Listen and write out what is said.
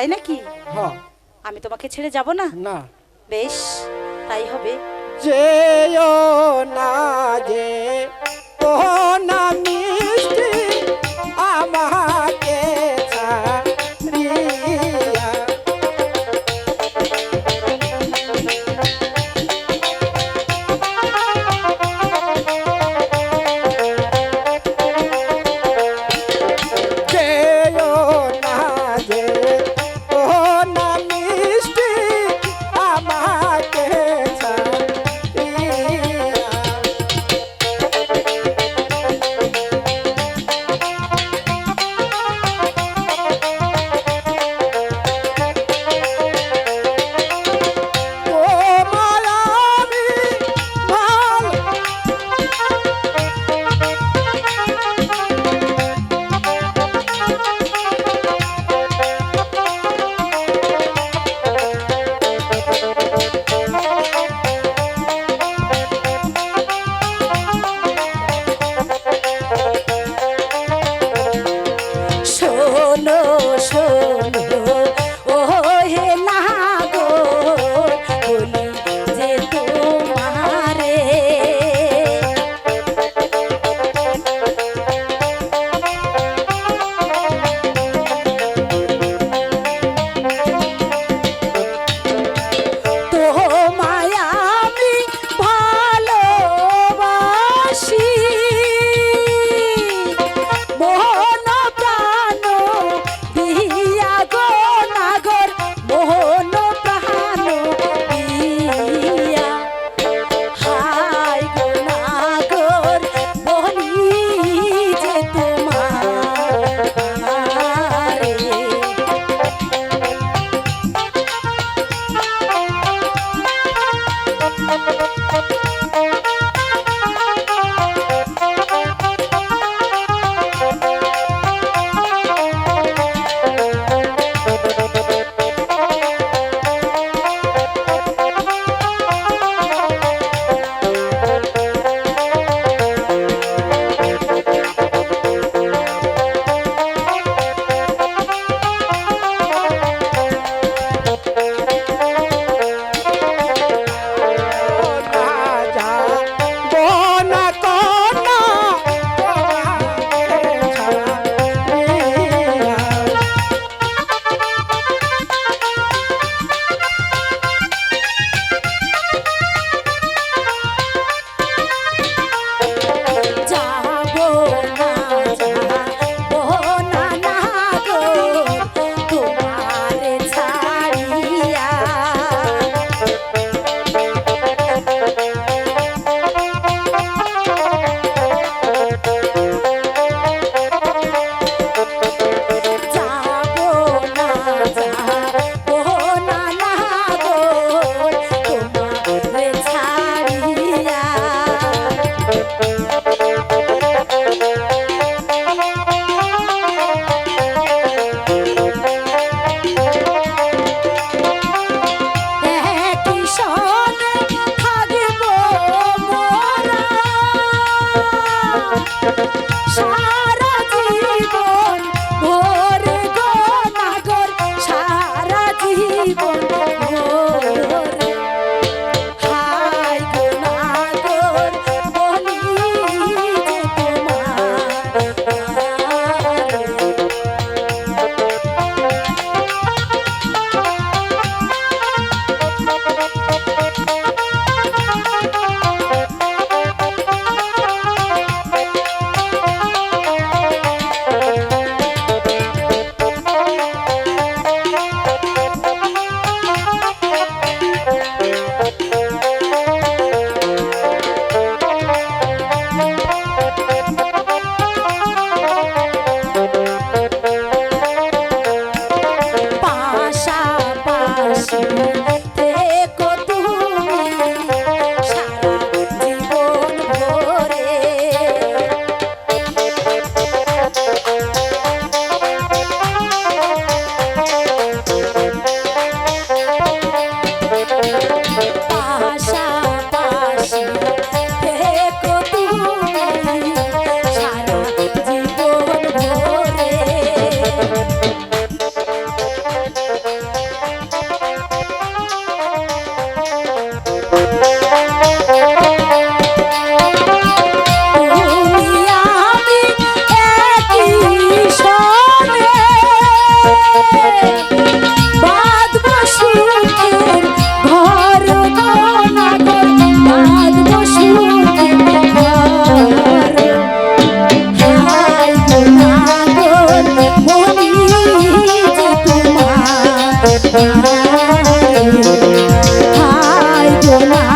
তাই নাকি? হ্যাঁ। আমি তোমাকে ছেড়ে যাব না? না। বেশ তাই হবে। যেও না যে ও না Oh no. হায় তোমার